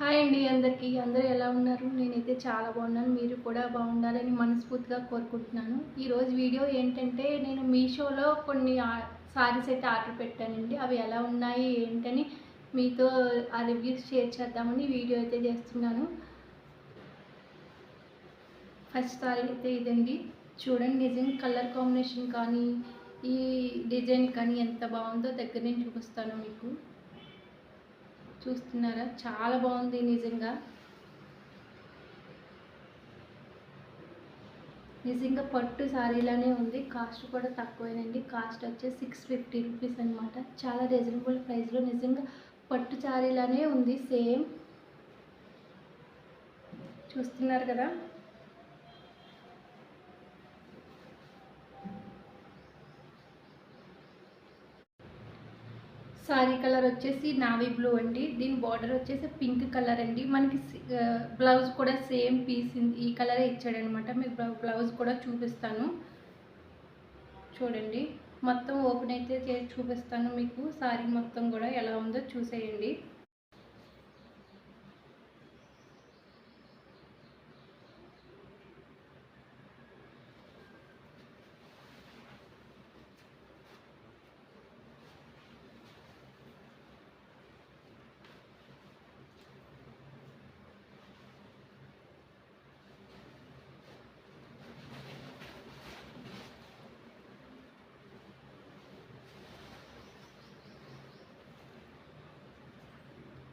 Hi అండి అందరికీ. అందరూ ఎలా ఉన్నారు? నేనైతే చాలా బాగున్నాను. మీరు కూడా బాగుండాలని మనస్ఫూర్తిగా కోరుకుంటున్నాను. ఈరోజు వీడియో ఏంటంటే నేను మీషోలో కొన్ని సారీస్ అయితే ఆర్డర్ పెట్టానండి. అవి ఎలా ఉన్నాయి ఏంటని మీతో ఆ రివ్యూస్ షేర్ చేద్దామని వీడియో అయితే చేస్తున్నాను. ఫస్ట్ సారీ అయితే ఇదండి. చూడండి డిజైన్ కలర్ కాంబినేషన్ కానీ ఈ డిజైన్ కానీ ఎంత బాగుందో దగ్గర నేను చూపిస్తాను మీకు. చూస్తున్నారా? చాలా బాగుంది నిజంగా. నిజంగా పట్టు శారీలానే ఉంది. కాస్ట్ కూడా తక్కువేనండి. కాస్ట్ వచ్చి సిక్స్ ఫిఫ్టీ రూపీస్ అనమాట చాలా రీజనబుల్ ప్రైస్లో నిజంగా పట్టు శారీలానే ఉంది. సేమ్. చూస్తున్నారు కదా? సారీ కలర్ వచ్చేసి నావీ బ్లూ అండి. దీని బార్డర్ వచ్చేసి పింక్ కలర్ అండి. మనకి బ్లౌజ్ కూడా సేమ్ పీస్ ఈ కలరే ఇచ్చాడనమాట. మీకు బ్లౌజ్ కూడా చూపిస్తాను. చూడండి. మొత్తం ఓపెన్ అయితే చేసి చూపిస్తాను మీకు. సారీ మొత్తం కూడా ఎలా ఉందో చూసేయండి.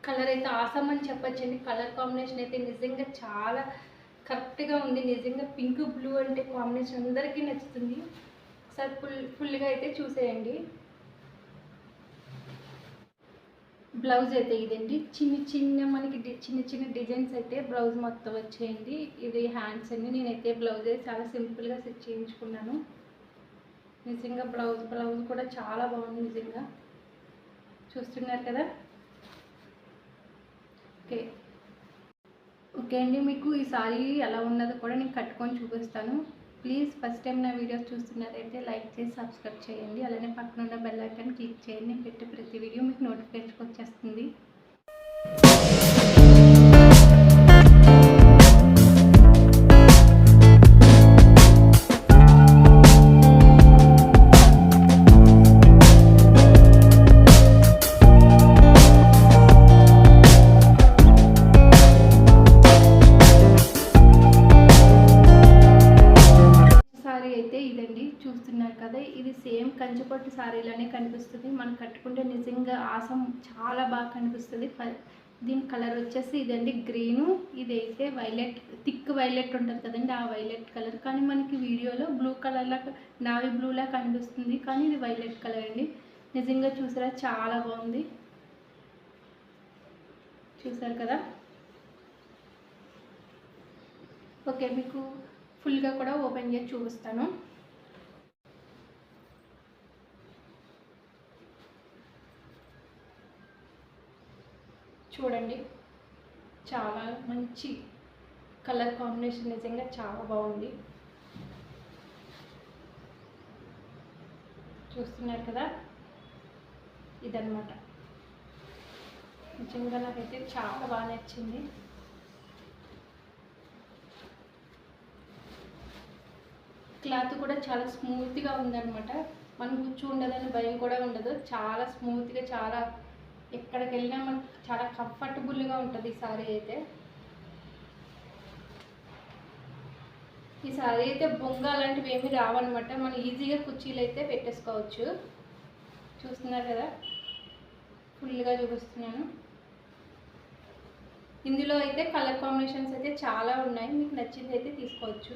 కలర్ అయితే ఆసమ్ అని చెప్పొచ్చండి. కలర్ కాంబినేషన్ అయితే నిజంగా చాలా కరెక్ట్గా ఉంది. నిజంగా పింక్ బ్లూ అంటే కాంబినేషన్ అందరికీ నచ్చుతుంది. ఒకసారి ఫుల్ ఫుల్గా అయితే చూసేయండి. బ్లౌజ్ అయితే ఇదండి. చిన్న చిన్న మనకి చిన్న చిన్న డిజైన్స్ అయితే బ్లౌజ్ మొత్తం వచ్చేయండి. ఇది హ్యాండ్స్ అండి. నేనైతే బ్లౌజ్ అయితే చాలా సింపుల్గా సెట్ చేయించుకున్నాను. నిజంగా బ్లౌజ్ బ్లౌజ్ కూడా చాలా బాగుంది నిజంగా. చూస్తున్నారు కదా? ఓకే. ఓకే అండి మీకు ఈ సారీ ఎలా ఉన్నదో కూడా నేను కట్టుకొని చూపిస్తాను. ప్లీజ్ ఫస్ట్ టైం నా వీడియోస్ చూస్తున్నారైతే లైక్ చేసి సబ్స్క్రైబ్ చేయండి. అలానే పక్కన ఉన్న బెల్ ఐకాన్ క్లిక్ చేయండి. నేను పెట్టే ప్రతి వీడియో మీకు నోటిఫికేషన్ వచ్చేస్తుంది. చూస్తున్నారు కదా ఇది సేమ్ కంచిపట్టు సారీలోనే కనిపిస్తుంది. మనం కట్టుకుంటే నిజంగా ఆసం చాలా బాగా కనిపిస్తుంది. దీని కలర్ వచ్చేసి ఇదండి గ్రీను. ఇదైతే వైలెట్ థిక్ వైలెట్ ఉంటుంది కదండి ఆ వైలెట్ కలర్. కానీ మనకి వీడియోలో బ్లూ కలర్లా నావీ బ్లూలా కనిపిస్తుంది. కానీ ఇది వైలెట్ కలర్ అండి. నిజంగా చూసారా చాలా బాగుంది. చూసారు కదా? ఓకే మీకు ఫుల్గా కూడా ఓపెన్ చేసి చూపిస్తాను. చూడండి. చాలా మంచి కలర్ కాంబినేషన్ నిజంగా చాలా బాగుంది. చూస్తున్నారు కదా? ఇదనమాట నిజంగా నాకైతే చాలా బాగా నచ్చింది. క్లాత్ కూడా చాలా స్మూత్గా ఉందన్నమాట. మనం కూర్చో ఉండదని భయం కూడా ఉండదు. చాలా స్మూత్గా చాలా ఎక్కడికి వెళ్ళినా మనకు చాలా కంఫర్టబుల్గా ఉంటుంది ఈ సారీ అయితే. ఈ సారీ అయితే బొంగ అలాంటివి ఏమి రావన్నమాట. మనం ఈజీగా కుర్చీలు అయితే పెట్టేసుకోవచ్చు. చూస్తున్నారు కదా? ఫుల్గా చూపిస్తున్నాను. ఇందులో అయితే కలర్ కాంబినేషన్స్ అయితే చాలా ఉన్నాయి. మీకు నచ్చింది అయితే తీసుకోవచ్చు.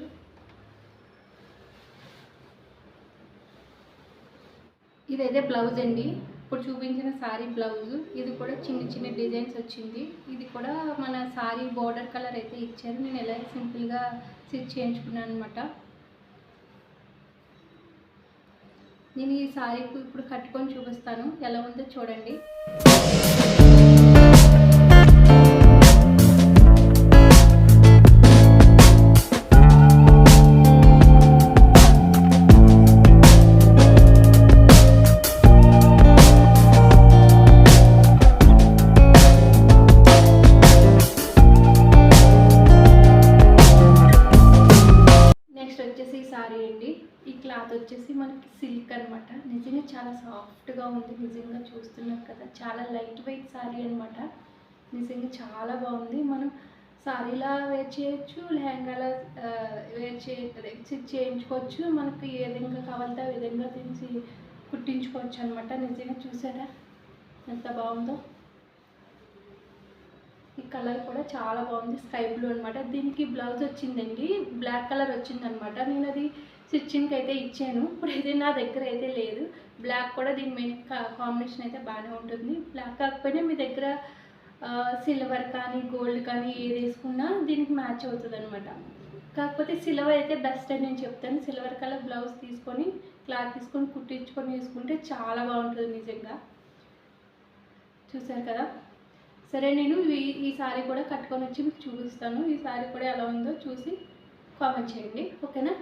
ఇదైతే బ్లౌజ్ అండి. ఇప్పుడు చూపించిన సారీ బ్లౌజ్ ఇది కూడా చిన్న చిన్న డిజైన్స్ వచ్చింది. ఇది కూడా మన సారీ బార్డర్ కలర్ అయితే ఇచ్చారు. నేను ఎలా సింపుల్గా స్టిచ్ చేయించుకున్నాను అనమాట నేను ఈ సారీ ఇప్పుడు కట్టుకొని చూపిస్తాను. ఎలా ఉందో చూడండి. మనకి సిల్క్ అన్నమాట. నిజంగా చాలా సాఫ్ట్గా ఉంది. నిజంగా చూస్తున్నారు కదా. చాలా లైట్ వెయిట్ శారీ అనమాట నిజంగా చాలా బాగుంది. మనం శారీలా వేర్ చేయొచ్చు లెహంగాలా వేర్ చే చేయించుకోవచ్చు. మనకి ఏ విధంగా కావాలంటే ఆ విధంగా తీసి కుట్టించుకోవచ్చు అనమాట నిజంగా చూసారా? ఎంత బాగుందో. ఈ కలర్ కూడా చాలా బాగుంది. స్కై బ్లూ అనమాట దీనికి బ్లౌజ్ వచ్చిందండి. బ్లాక్ కలర్ వచ్చిందనమాట నేను అది స్టిచ్చింగ్కి అయితే ఇచ్చాను. ఇప్పుడైతే నా దగ్గర అయితే లేదు. బ్లాక్ కూడా దీని మెయిన్ కాంబినేషన్ అయితే బాగానే ఉంటుంది. బ్లాక్ కాకపోయినా మీ దగ్గర సిల్వర్ కానీ గోల్డ్ కానీ ఏది వేసుకున్నా దీనికి మ్యాచ్ అవుతుంది అనమాట కాకపోతే సిల్వర్ అయితే బెస్ట్ అని నేను చెప్తాను. సిల్వర్ కలర్ బ్లౌజ్ తీసుకొని క్లాత్ తీసుకొని కుట్టించుకొని వేసుకుంటే చాలా బాగుంటుంది నిజంగా. చూసారు కదా? సరే నేను ఈ ఈ సారీ కూడా కట్టుకొని వచ్చి మీకు చూపిస్తాను. ఈ సారీ కూడా ఎలా ఉందో చూసి కామెంట్ చేయండి. ఓకేనా?